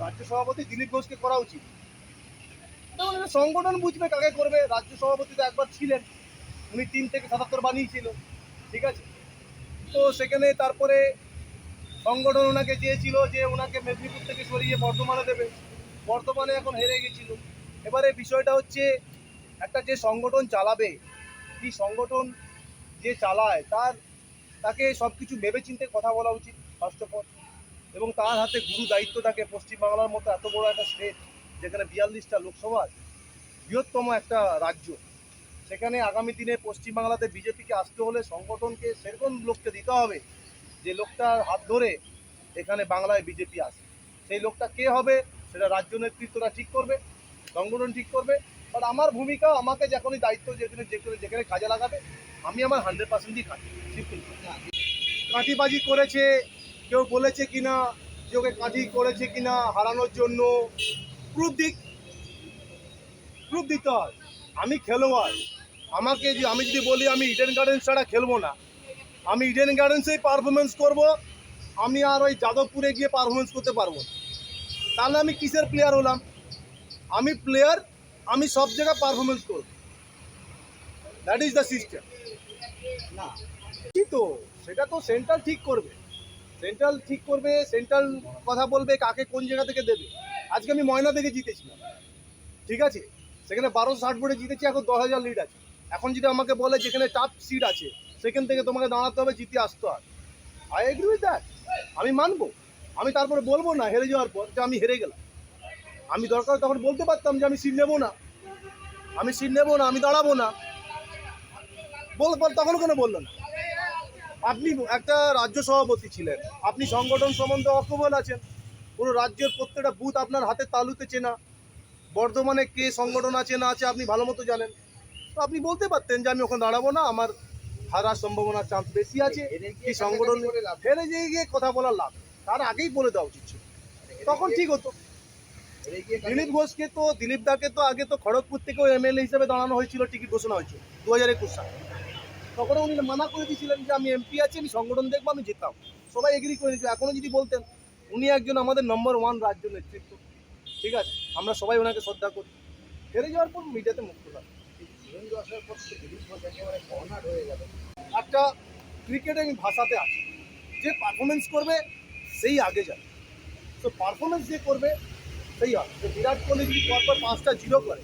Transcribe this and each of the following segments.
রাজ্য সভাপতি দিলীপ ঘোষকে করা উচিত। সংগঠন বুঝবে কাকে করবে। রাজ্য সভাপতি তো একবার ছিলেন। উনি তিন থেকে সাতাত্তর বানিয়েছিল। ঠিক আছে? তো সেখানে তারপরে সংগঠন ওনাকে চেয়েছিল যে ওনাকে মেদিনীপুর থেকে সরিয়ে বর্ধমানে দেবে। বর্ধমানে এখন হেরে গেছিল। এবারে বিষয়টা হচ্ছে, একটা যে সংগঠন চালাবে, কি সংগঠন যে চালায়, তার, তাকে সব কিছু ভেবেচিন্তে কথা বলা উচিত ফার্স্ট অফ অল এবং তার হাতে গুরু দায়িত্ব থাকে পশ্চিমবাংলার মতো এত বড় একটা স্টেট যেখানে বিয়াল্লিশটা লোকসভা, বৃহত্তম একটা রাজ্য। সেখানে আগামী দিনে পশ্চিমবাংলাতে বিজেপিকে আসতে হলে সংগঠনকে সেরকম লোককে দিতে হবে যে লোকটার হাত ধরে এখানে বাংলায় বিজেপি আসে। সেই লোকটা কে হবে, সেটা রাজ্য নেতৃত্বরা ঠিক করবে, সংগঠন ঠিক করবে। বাট আমার ভূমিকা, আমাকে যখনই দায়িত্ব যেখানে যেখানে যেখানে কাজে লাগাবে, আমি আমার হান্ড্রেড পার্সেন্টই সিম্পল কাঠিবাজি করেছে কেউ বলেছে কিনা, যে ওকে কাঠি করেছে কিনা হারানোর জন্য প্রুফ দিক প্রুফ দিতে হয়। আমি খেলোয়াড় আমাকে যে আমি যদি বলি আমি ইডেন গার্ডেন্স ছাড়া খেলব না, আমি ইডেন গার্ডেন্সেই পারফরমেন্স করব, আমি আর ওই যাদবপুরে গিয়ে পারফরমেন্স করতে পারব তাহলে আমি কিসের প্লেয়ার হলাম? আমি প্লেয়ার আমি সব জায়গায় পারফরমেন্স করব। দ্যাট ইজ দ্য সিস্টেম না। কি তো? সেটা তো সেন্টার ঠিক করবে। সেন্ট্রাল ঠিক করবে, সেন্ট্রাল কথা বলবে, কাকে কোন জায়গা থেকে দেবে। আজকে আমি ময়না থেকে জিতেছিলাম ঠিক আছে? সেখানে বারোশো ষাট ভোটে জিতেছি, এখন দশ হাজার লিড আছে। এখন যদি আমাকে বলে যেখানে টাফ সিট আছে, সেখান থেকে তোমাকে দাঁড়াতে হবে, জিতে আসতে হয় আই এগ্রি উইথ দ্যাট আমি মানবো। আমি তারপরে বলব না, হেরে যাওয়ার পর যে আমি হেরে গেলাম। আমি দরকার তখন বলতে পারতাম যে আমি সিট নেব না। আমি সিট নেব না, আমি দাঁড়াবো না। বল তখন কোনো বলল না? আপনি একটা রাজ্য সভাপতি ছিলেন। আপনি সংগঠন সম্বন্ধে অকবল আছেন। পুরো রাজ্যের প্রত্যেকটা বুথ আপনার হাতে তালুতে চেনা। বর্ধমানে কে সংগঠন আছে না আছে আপনি ভালো মতো জানেন। তো আপনি বলতে পারতেন যে আমি ওখানে দাঁড়াবো না আমার হারার সম্ভাবনার চান্স বেশি আছে। কি সংগঠন ফেলে যেয়ে গিয়ে কথা বলার লাভ তার আগেই বলে দেওয়া উচিত ছিল। তখন ঠিক হতো। দিলীপ ঘোষকে তো দিলীপ দাকে তো আগে তো খড়গপুর থেকেও এমএলএ হিসেবে দাঁড়ানো হয়েছিল টিকিট ঘোষণা হয়েছিল দু হাজার একুশ সালে। তখন উনি মানা করে দিয়েছিলেন যে আমি এমপি আছি আমি সংগঠন দেখব আমি যেতাম সবাই এগ্রি করে দিয়েছে। এখনও যদি বলতেন উনি একজন আমাদের নম্বর ওয়ান রাজ্য নেতৃত্ব। ঠিক আছে? আমরা সবাই ওনাকে শ্রদ্ধা করি। হেরে যাওয়ার পর মিডিয়াতে মুক্ত থাকে একটা ক্রিকেটে আমি ভাষাতে আছে। যে পারফরমেন্স করবে সেই আগে যাবে। তো পারফরমেন্স যে করবে সেই হবে। যে বিরাট কোহলি যদি পরপর পাঁচটা জিরো করে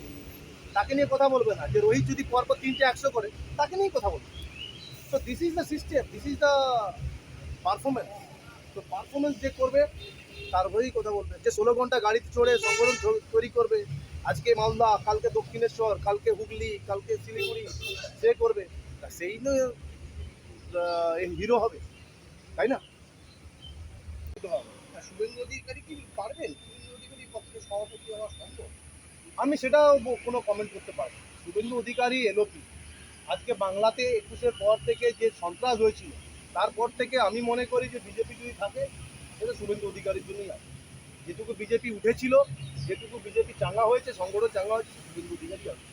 তাকে নিয়ে কথা বলবে না। যে রোহিত যদি পরপর তিনটে একশো করে তাকে নিয়ে কথা বলবে। তো this is the system this is the performance তো পারফরমেন্স যে করবে, তার হয়েই কথা বলবে। যে ষোলো ঘণ্টা গাড়িতে চড়ে সংগঠন তৈরি করবে, আজকে মালদা, কালকে দক্ষিণেশ্বর, কালকে হুগলি, কালকে শিলিগুড়ি, সে করবে। তা সেই হিরো হবে। তাই না? শুভেন্দু অধিকারী কি পারবেন? অধিকারী সভাপতি সম্ভব? আমি সেটাও ব- কোনো কমেন্ট করতে পারব শুভেন্দু অধিকারী এলোপি আজকে বাংলাতে একুশের পর থেকে যে সন্ত্রাস হয়েছিল, তারপর থেকে আমি মনে করি যে বিজেপি যদি থাকে, সেটা শুভেন্দু অধিকারীর জন্যই আছে যেটুকু বিজেপি উঠেছিল, যেটুকু বিজেপি চাঙ্গা হয়েছে, সংগঠন চাঙ্গা হয়েছে শুভেন্দু অধিকারী আছে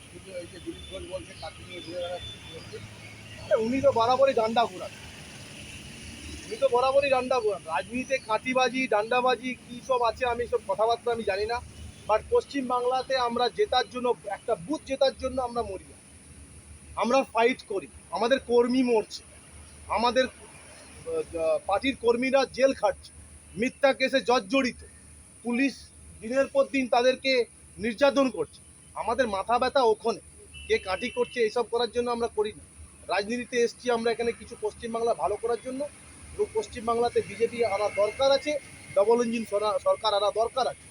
উনি তো বরাবরই ডান্ডা ঘোরান। উনি তো বরাবরই ডান্ডা ঘোরান। রাজনীতিতে কাঁটিবাজি ডান্ডাবাজি, কী সব আছে আমি সব কথাবার্তা আমি জানি না। বাট পশ্চিম বাংলাতে আমরা জেতার জন্য, একটা বুথ জেতার জন্য আমরা মরি। আমরা ফাইট করি। আমাদের কর্মী মরছে। আমাদের পার্টির কর্মীরা জেল খাটছে। মিথ্যা কেসে জর্জরিত। পুলিশ দিনের পর দিন তাদেরকে নির্যাতন করছে। আমাদের মাথা ব্যথা ওখানে। কে কাটি করছে, এসব করার জন্য আমরা করি না। রাজনীতিতে এসছি আমরা এখানে কিছু পশ্চিমবাংলা ভালো করার জন্য। এবং পশ্চিমবাংলাতে বিজেপি আনা দরকার আছে। ডবল ইঞ্জিন সরকার আনা দরকার আছে।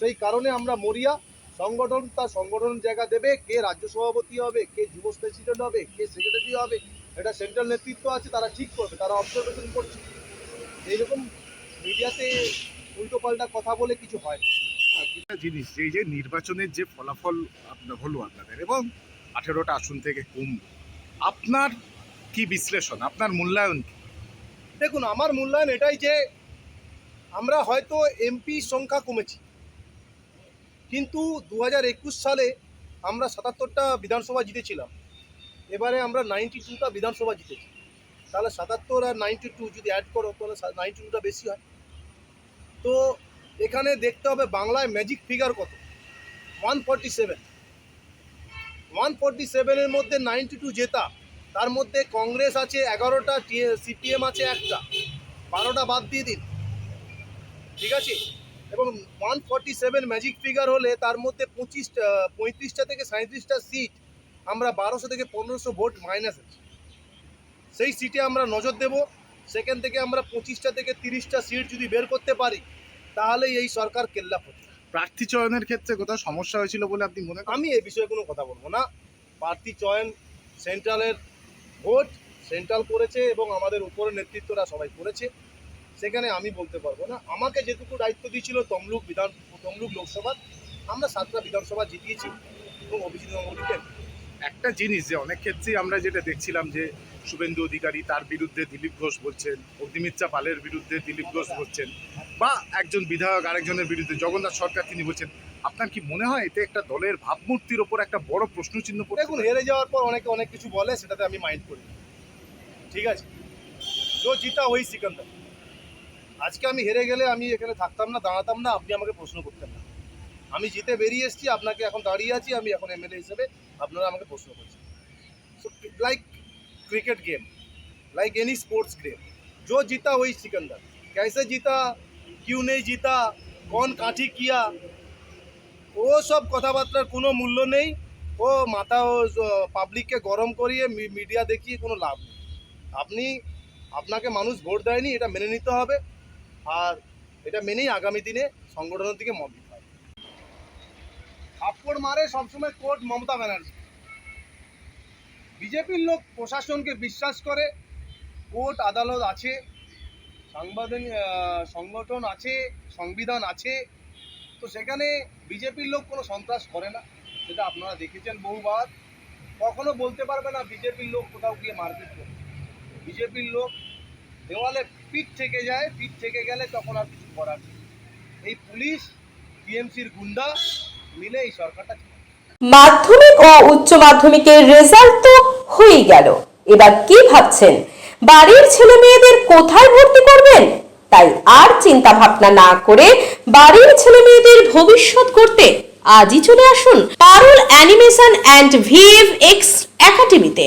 সেই কারণে আমরা মরিয়া সংগঠন তার সংগঠন জায়গা দেবে কে রাজ্য সভাপতি হবে কে যুব প্রেসিডেন্ট হবে কে সেক্রেটারি হবে এটা সেন্ট্রাল নেতৃত্ব আছে তারা ঠিক করবে তারা অবজারভেশন করছে এইরকম মিডিয়াতে উল্টো পাল্টা কথা বলে কিছু হয়। একটা জিনিস যে এই যে নির্বাচনের যে ফলাফল আপনার হলো আপনাদের এবং আঠেরোটা আসন থেকে কম আপনার কি বিশ্লেষণ আপনার মূল্যায়ন কি? দেখুন আমার মূল্যায়ন এটাই যে আমরা হয়তো এমপি সংখ্যা কমেছি কিন্তু দু হাজার একুশ সালে আমরা সাতাত্তরটা বিধানসভা জিতেছিলাম। এবারে আমরা নাইনটি টুটা বিধানসভা জিতেছি। তাহলে সাতাত্তর আর নাইনটি টু যদি অ্যাড করো, তাহলে নাইনটি টুটা বেশি হয়। তো এখানে দেখতে হবে বাংলায় ম্যাজিক ফিগার কত? One forty seven one forty সেভেনের মধ্যে নাইনটি টু জেতা, তার মধ্যে কংগ্রেস আছে এগারোটা সিপিএম আছে একটা। বারোটা বাদ দিয়ে দিন। ঠিক আছে? এবং one forty seven magic figure হলে তার মধ্যে পঁচিশটা পঁয়ত্রিশটা থেকে সাঁত্রিশটা সিট আমরা বারোশো থেকে পনেরোশো ভোট মাইনাস আছে। সেই সিটে আমরা নজর দেব। সেখান থেকে আমরা পঁচিশটা থেকে তিরিশটা সিট যদি বের করতে পারি তাহলেই এই সরকার কেল্লা করবে প্রার্থী চয়নের ক্ষেত্রে কোথাও সমস্যা হয়েছিল বলে আপনি মনে করেন? আমি এ বিষয়ে কোনো কথা বলব না। প্রার্থী চয়ন সেন্ট্রালের ভোট সেন্ট্রাল করেছে এবং আমাদের উপরের নেতৃত্বরা সবাই করেছে। সেখানে আমি বলতে পারব না। আমাকে যেটুকু দায়িত্ব দিয়েছিল তমলুক বিধান তমলুক লোকসভা আমরা সাতটা বিধানসভা জিতিয়েছি এবং অভিজিৎ গাঙ্গুলিকে। একটা জিনিস যে অনেক ক্ষেত্রেই আমরা যেটা দেখছিলাম যে শুভেন্দু অধিকারী তার বিরুদ্ধে দিলীপ ঘোষ বলছেন অগ্নিমিত্রা পালের বিরুদ্ধে দিলীপ ঘোষ বলছেন বা একজন বিধায়ক আরেকজনের বিরুদ্ধে জগন্নাথ সরকার তিনি বলছেন আপনার কি মনে হয় এতে একটা দলের ভাবমূর্তির ওপর একটা বড় প্রশ্নচিহ্ন পড়ে দেখুন হেরে যাওয়ার পর অনেকে অনেক কিছু বলে সেটাতে আমি মাইন্ড করি। ঠিক আছে? जो জিতা ওই সিকান্দার। আজকে আমি হেরে গেলে আমি এখানে থাকতাম না দাঁড়াতাম না আপনি আমাকে প্রশ্ন করতেন না আমি জিতে বেরিয়ে এসেছি আপনাকে এখন দাঁড়িয়ে আছি আমি এখন এমএলএ হিসেবে আপনারা আমাকে প্রশ্ন করছেন so like cricket game like any sports game जो जीता वही सिकंदर कैसे जीता क्यों नहीं जीता कौन काठी किया ও সব কথাবার্তার কোনো মূল্য নেই ও মাথা ও পাবলিককে গরম করিয়ে মি- মিডিয়া দেখিয়ে কোনো লাভ নেই আপনি আপনাকে মানুষ ভোট দেয়নি এটা মেনে নিতে হবে আর এটা মেনেই আগামী দিনে সংগঠনের দিকে মত দিতে হবে। থাপ্পড় মারে সবসময় কোর্ট মমতা ব্যানার্জি। বিজেপির লোক প্রশাসনকে বিশ্বাস করে, কোর্ট আদালত আছে, সাংবাদিক সংগঠন আছে, সংবিধান আছে, তো সেখানে বিজেপির লোক কোনো সন্ত্রাস করে না। সেটা আপনারা দেখেছেন বহুবার। কখনো বলতে পারবে না বিজেপির লোক কোথাও গিয়ে মারপিট করে বিজেপির লোক দেওয়ালে পিঠ থেকে যায়, পিঠ থেকে গেলে তখন আর কিছু করার এই পুলিশ টিএমসির গুন্ডা, মিলে এই সরকারটা মাধ্যমিক ও উচ্চ মাধ্যমিকের রেজাল্ট তো হয়েই গেল। এবার কি ভাবছেন? বাড়ির ছেলে মেয়েদের কোথায় ভর্তি করবেন? তাই আর চিন্তা ভাবনা না করে বাড়ির ছেলে মেয়েদের ভবিষ্যৎ করতে আজই চলে আসুন Parul animation and VFX একাডেমিতে।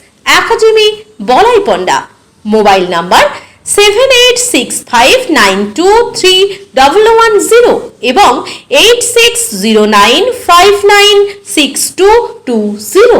academy Balaipanda mobile number seven eight six five nine two three double one zero এবং eight six zero nine five nine six two two zero